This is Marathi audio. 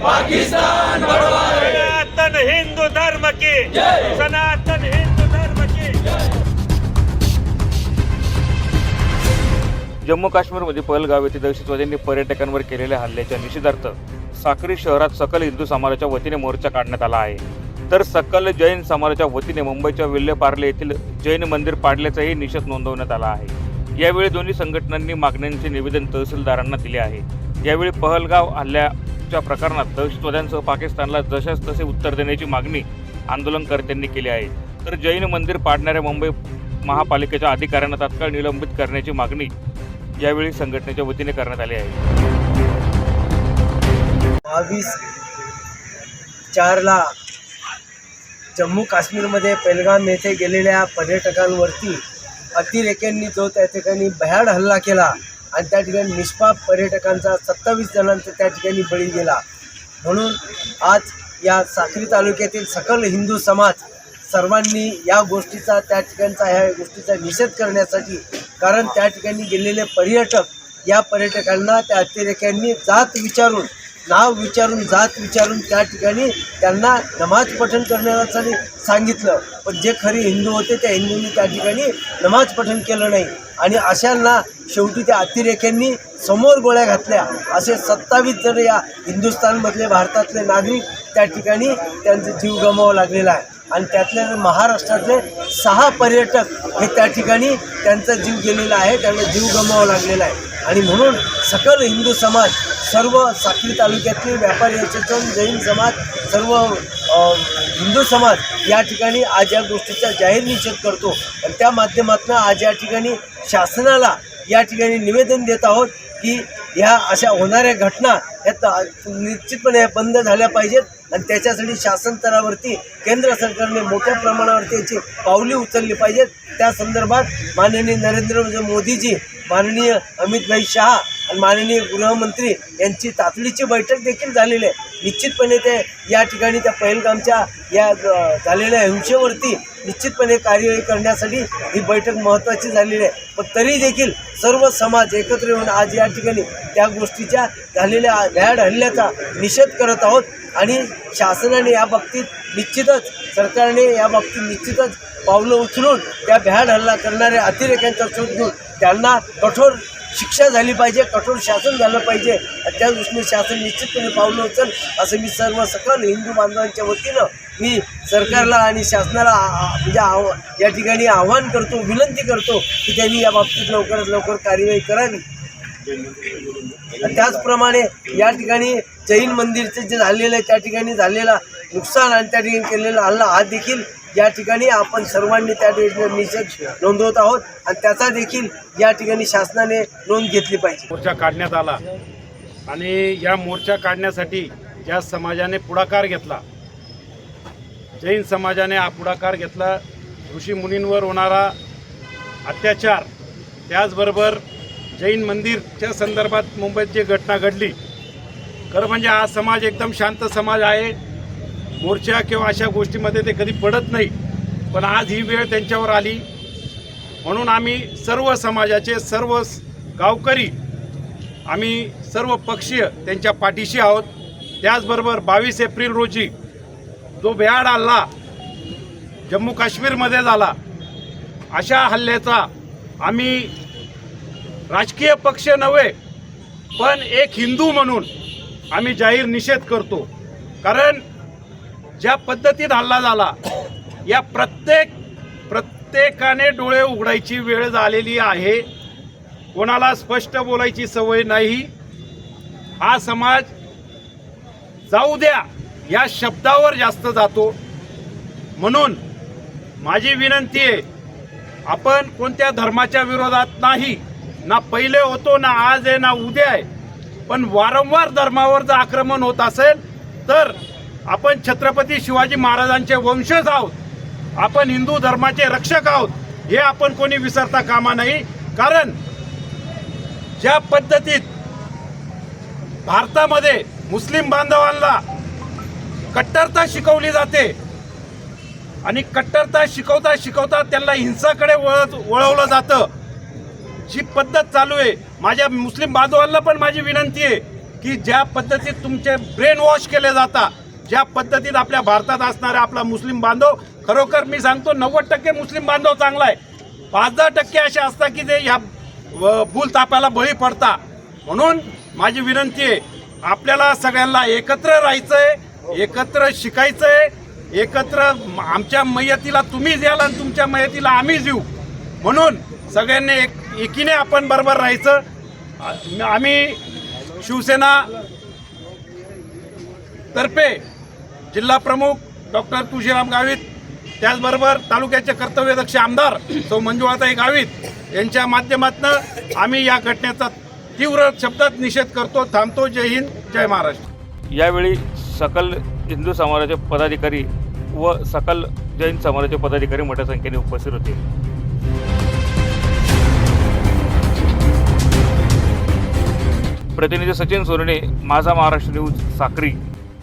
पाकिस्तान सनातन हिंदू धर्म की. जय। सनातन हिंदू धर्म की. जम्मू काश्मीरमध्ये पहलगाव येथे दहशतवाद्यांनी पर्यटकांवर केलेल्या हल्ल्याच्या निषेधार्थ साक्री शहरात सकल हिंदू समाजाच्या वतीने मोर्चा काढण्यात आला आहे. तर सकल जैन समाजाच्या वतीने मुंबईच्या विल्हेपार्ले येथील जैन मंदिर पाडल्याचाही निषेध नोंदवण्यात आला आहे. यावेळी दोन्ही संघटनांनी मागण्यांचे निवेदन तहसीलदारांना दिले आहे. यावेळी पहलगाव हल्ल्याच्या प्रकरणात दहशतवाद्यांसह पाकिस्तानला जशास तसे उत्तर देण्याची मागणी आंदोलनकर्त्यांनी केली आहे. तर जैन मंदिर पाडणाऱ्या मुंबई महापालिकेच्या अधिकाऱ्यांना तात्काळ निलंबित करण्याची मागणी यावेळी संघटनेच्या वतीने करण्यात आली आहे. बावीस चारला जम्मू काश्मीरमध्ये पेलगाम येथे गेलेल्या पर्यटकांवरती अतिरेक्यांनी जो त्या ठिकाणी भयाड हल्ला केला आणि त्या ठिकाणी निष्पाप पर्यटकांचा सत्तावीस जणांचा त्या ठिकाणी बळी गेला. म्हणून आज या साक्री तालुक्यातील सकल हिंदू समाज सर्वांनी या गोष्टीचा त्या ठिकाणचा ह्या गोष्टीचा निषेध करण्यासाठी कारण त्या ठिकाणी गेलेले पर्यटक या पर्यटकांना त्या अतिरेक्यांनी जात विचारून नाव विचारून जात विचारून त्या ठिकाणी त्यांना नमाज पठण करण्यासाठी सांगितलं. पण जे खरे हिंदू होते त्या हिंदूंनी त्या ठिकाणी नमाज पठण केलं नाही. आणि अशांना शेवटी त्या अतिरेक्यांनी समोर गोळ्या घातल्या. असे सत्तावीस जण या हिंदुस्थानमधले भारतातले नागरिक त्या ठिकाणी त्यांचा जीव गमावा लागलेला आहे. आणि त्यातले महाराष्ट्रातले सहा पर्यटक हे त्या ठिकाणी त्यांचा जीव गेलेला आहे त्यांना जीव गमावा लागलेला आहे. आणि म्हणून सकल हिंदू समाज सर्व साखरी तालुक्यातले व्यापारी याच्यातून जैन समाज सर्व हिंदू समाज या ठिकाणी आज या गोष्टीचा जाहीर निषेध करतो. आणि त्या माध्यमातून आज या ठिकाणी शासनाला या ठिकाणी निवेदन देत आहोत की ह्या अशा होणाऱ्या घटना ह्या त- निश्चितपणे बंद झाल्या पाहिजेत. आणि त्याच्यासाठी शासन स्तरावरती केंद्र सरकारने मोठ्या प्रमाणावरती याची पावली उचलली पाहिजेत. त्या संदर्भात माननीय नरेंद्र मोदीजी माननीय अमितभाई शहा माननीय गृहमंत्री यांची तातडीची बैठक देखील झालेली आहे. निश्चितपणे ते या ठिकाणी त्या पहिलगामच्या या झालेल्या हिंसेवरती निश्चितपणे कार्यवाही करण्यासाठी ही बैठक महत्त्वाची झालेली आहे. पण तरी देखील सर्व समाज एकत्र येऊन आज या ठिकाणी त्या गोष्टीच्या झालेल्या भ्याड हल्ल्याचा निषेध करत आहोत आणि शासनाने या बाबतीत निश्चितच सरकारने या बाबतीत निश्चितच पावलं उचलून त्या भ्याड हल्ला करणाऱ्या अतिरेक्यांचा शोध घेऊन त्यांना कठोर शिक्षा झाली पाहिजे कठोर शासन झालं पाहिजे. आणि त्या दृष्टीने शासन निश्चितपणे पावलं उचल असं मी सर्व सकल हिंदू बांधवांच्या वतीनं मी सरकारला आणि शासनाला म्हणजे आव या ठिकाणी आव्हान करतो विनंती करतो की त्यांनी या बाबतीत लवकरात लवकर कार्यवाही करावी. त्याचप्रमाणे या ठिकाणी जैन मंदिरचं जे झालेलं आहे त्या ठिकाणी झालेला नुकसान आणि त्या ठिकाणी केलेला हल्ला हा देखील या ठिकाणी आपण सर्वांनी त्या निषेध नोंदवत आहोत आणि त्याचा देखील या ठिकाणी शासनाने नोंद घेतली पाहिजे. मोर्चा काढण्यात आला. आणि या मोर्चा काढण्यासाठी ज्या समाजाने पुढाकार घेतला जैन समाजाने हा पुढाकार घेतला ऋषी मुनींवर होणारा अत्याचार त्याचबरोबर जैन मंदिरच्या संदर्भात मुंबईत जी घटना घडली खरं म्हणजे हा समाज एकदम शांत समाज आहे. मोर्चा किंवा अशा गोष्टीमध्ये ते कधी पडत नाही. पण आज ही वेळ त्यांच्यावर आली. म्हणून आम्ही सर्व समाजाचे सर्व गावकरी आम्ही सर्व पक्षीय त्यांच्या पाठीशी आहोत. त्याचबरोबर बावीस एप्रिल रोजी जो भ्याड हल्ला जम्मू काश्मीरमध्ये झाला अशा हल्ल्याचा आम्ही राजकीय पक्ष नव्हे पण एक हिंदू म्हणून आम्ही जाहीर निषेध करतो. कारण ज्या पद्धतीत हल्ला झाला या प्रत्येक प्रत्येकाने डोळे उघडायची वेळ झालेली आहे. कोणाला स्पष्ट बोलायची सवय नाही. हा समाज जाऊ द्या या शब्दावर जास्त जातो. म्हणून माझी विनंती आहे आपण कोणत्या धर्माच्या विरोधात नाही ना पहिले होतो ना आज आहे ना उद्या आहे. पण वारंवार धर्मावर जर आक्रमण होत असेल तर आपण छत्रपती शिवाजी महाराजांचे वंशज आहोत. आपण हिंदू धर्माचे रक्षक आहोत. हे आपण कोणी विसरता कामा नाही. कारण ज्या पद्धतीत भारतामध्ये मुस्लिम बांधवांना कट्टरता शिकवली जाते आणि कट्टरता शिकवता शिकवता त्यांना हिंसाकडे वळत वळवलं जातं जी पद्धत चालू आहे. माझ्या मुस्लिम बांधवांना पण माझी विनंती आहे की ज्या पद्धतीत तुमचे ब्रेन वॉश केले जातात ज्या पद्धतीत आपल्या भारतात असणारा आपला मुस्लिम बांधव खरोखर मी सांगतो नव्वद टक्के मुस्लिम बांधव चांगला आहे. पाच दहा टक्के असे असतात की ते ह्या व- भूल तापाला बळी पडता. म्हणून माझी विनंती आहे आपल्याला सगळ्यांना एकत्र राहायचं आहे एकत्र शिकायचं आहे एकत्र आमच्या मयतीला तुम्ही द्याल आणि तुमच्या मयतीला आम्ही देऊ. म्हणून सगळ्यांनी एक एकीने आपण बरोबर राहायचं. आम्ही शिवसेना तर्फे जिल्हा प्रमुख डॉक्टर तुळशीराम गावित त्याचबरोबर तालुक्याचे कर्तव्यदक्ष आमदार सौ मंजुळाताई गावित यांच्या माध्यमातून आम्ही या घटनेचा तीव्र शब्दात निषेध करतो थांबतो. जय हिंद जय महाराष्ट्र. यावेळी सकल हिंदू समाजाचे पदाधिकारी व सकल जैन समाजाचे पदाधिकारी मोठ्या संख्येने उपस्थित होते. प्रतिनिधी सचिन सोरणे माझा महाराष्ट्र न्यूज साक्री.